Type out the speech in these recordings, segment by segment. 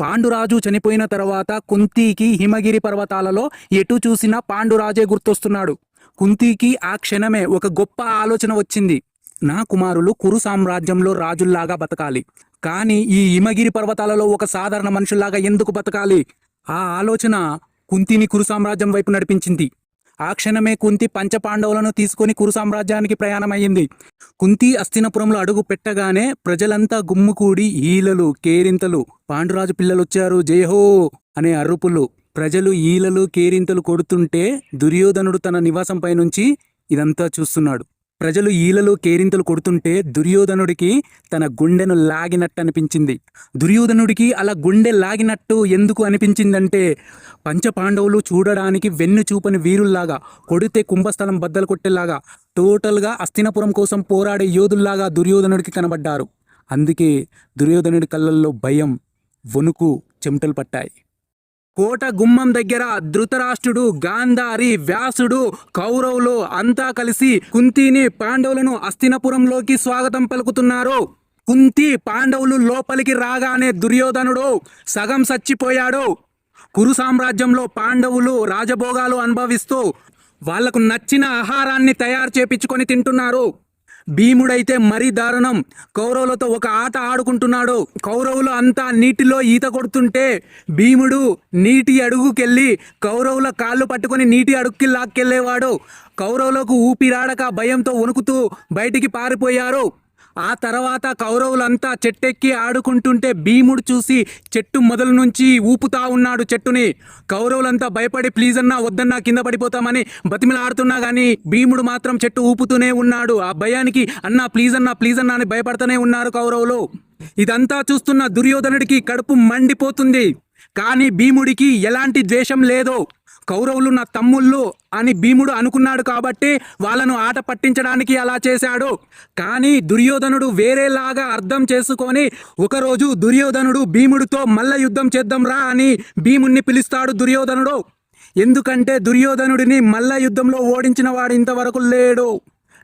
పాండురాజు చనిపోయిన తర్వాత కుంతికి హిమగిరి పర్వతాలలో ఎటు చూసినా పాండురాజే గుర్తొస్తున్నాడు. కుంతికి ఆ క్షణమే ఒక గొప్ప ఆలోచన వచ్చింది. నా కుమారులు కురు సామ్రాజ్యంలో రాజుల్లాగా బతకాలి. కానీ ఈ హిమగిరి పర్వతాలలో ఒక సాధారణ మనుషుల్లాగా ఎందుకు బతకాలి? ఆ ఆలోచన కుంతిని కురు సామ్రాజ్యం వైపు నడిపించింది. ఆ క్షణమే కుంతి పంచపాండవులను తీసుకొని కురు సామ్రాజ్యానికి ప్రయాణమయ్యింది. కుంతి అస్థినపురంలో అడుగు పెట్టగానే ప్రజలంతా గుమ్ముకూడి ఈలలు కేరింతలు పాండురాజు పిల్లలొచ్చారు జయహో అనే అరుపులు. ప్రజలు ఈలలు కేరింతలు కొడుతుంటే దుర్యోధనుడు తన నివాసంపై నుంచి ఇదంతా చూస్తున్నాడు. ప్రజలు ఈలలు కేరింతలు కొడుతుంటే దుర్యోధనుడికి తన గుండెను లాగినట్టు అనిపించింది. దుర్యోధనుడికి అలా గుండె లాగినట్టు ఎందుకు అనిపించిందంటే పంచపాండవులు చూడడానికి వెన్ను చూపని వీరుల్లాగా కొడితే కుంభస్థలం బద్దలు కొట్టేలాగా టోటల్గా అస్థినపురం కోసం పోరాడే యోధుల్లాగా దుర్యోధనుడికి కనబడ్డారు. అందుకే దుర్యోధనుడి కళ్ళల్లో భయం వణుకు చెమటలు పట్టాయి. కోట గుమ్మం దగ్గర ధృతరాష్ట్రుడు గాంధారి వ్యాసుడు కౌరవులు అంతా కలిసి కుంతిని పాండవులను అస్థినపురంలోకి స్వాగతం పలుకుతున్నారు. కుంతి పాండవులు లోపలికి రాగానే దుర్యోధనుడు సగం చచ్చిపోయాడు. కురు సామ్రాజ్యంలో పాండవులు రాజభోగాలు అనుభవిస్తూ వాళ్ళకు నచ్చిన ఆహారాన్ని తయారు చేపించుకొని తింటున్నారు. భీముడైతే మరీ దారుణం. కౌరవులతో ఒక ఆట ఆడుకుంటున్నాడు. కౌరవులు అంతా నీటిలో ఈత కొడుతుంటే భీముడు నీటి అడుగుకెళ్ళి కౌరవుల కాళ్ళు పట్టుకొని నీటి అడుగుకి లాక్కెళ్ళేవాడు. కౌరవులకు ఊపిరాడక భయంతో వణుకుతూ బయటికి పారిపోయారు. ఆ తర్వాత కౌరవులంతా చెట్టెక్కి ఆడుకుంటుంటే భీముడు చూసి చెట్టు మొదలు నుంచి ఊపుతా ఉన్నాడు చెట్టుని. కౌరవులంతా భయపడి ప్లీజ్ అన్నా వద్దన్నా కింద పడిపోతామని బతిమిలాడుతున్నా కానీ భీముడు మాత్రం చెట్టు ఊపుతూనే ఉన్నాడు. ఆ భయానికి అన్నా ప్లీజ్ అన్నా ప్లీజ్ అన్నా అని భయపడుతూనే ఉన్నారు కౌరవులు. ఇదంతా చూస్తున్న దుర్యోధనుడికి కడుపు మండిపోతుంది. కానీ భీముడికి ఎలాంటి ద్వేషం లేదు. కౌరవులు నా తమ్ముళ్ళు అని భీముడు అనుకున్నాడు కాబట్టి వాళ్ళను ఆట పట్టించడానికి అలా చేశాడు. కానీ దుర్యోధనుడు వేరేలాగా అర్థం చేసుకొని ఒకరోజు దుర్యోధనుడు భీముడితో మల్ల యుద్ధం చేద్దాం రా అని భీముణ్ణి పిలుస్తాడు దుర్యోధనుడు. ఎందుకంటే దుర్యోధనుడిని మల్ల యుద్ధంలో ఓడించిన వాడు ఇంతవరకు లేడు.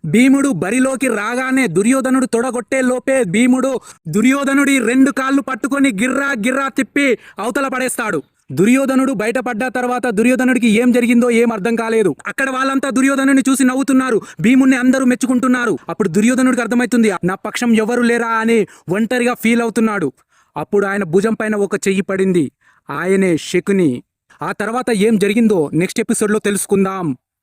భీముడు బరిలోకి రాగానే దుర్యోధనుడు తొడగొట్టే లోపే భీముడు దుర్యోధనుడి రెండు కాళ్ళు పట్టుకొని గిర్రా గిర్రా తిప్పి అవతల పడేస్తాడు. దుర్యోధనుడు బయటపడ్డ తర్వాత దుర్యోధనుడికి ఏం జరిగిందో ఏం అర్థం కాలేదు. అక్కడ వాళ్ళంతా దుర్యోధనుని చూసి నవ్వుతున్నారు. భీముణ్ణి అందరూ మెచ్చుకుంటున్నారు. అప్పుడు దుర్యోధనుడికి అర్థమవుతుంది నా పక్షం ఎవరు లేరా అని ఒంటరిగా ఫీల్ అవుతున్నాడు. అప్పుడు ఆయన భుజం పైన ఒక చెయ్యి పడింది. ఆయనే శకుని. ఆ తర్వాత ఏం జరిగిందో నెక్స్ట్ ఎపిసోడ్లో తెలుసుకుందాం.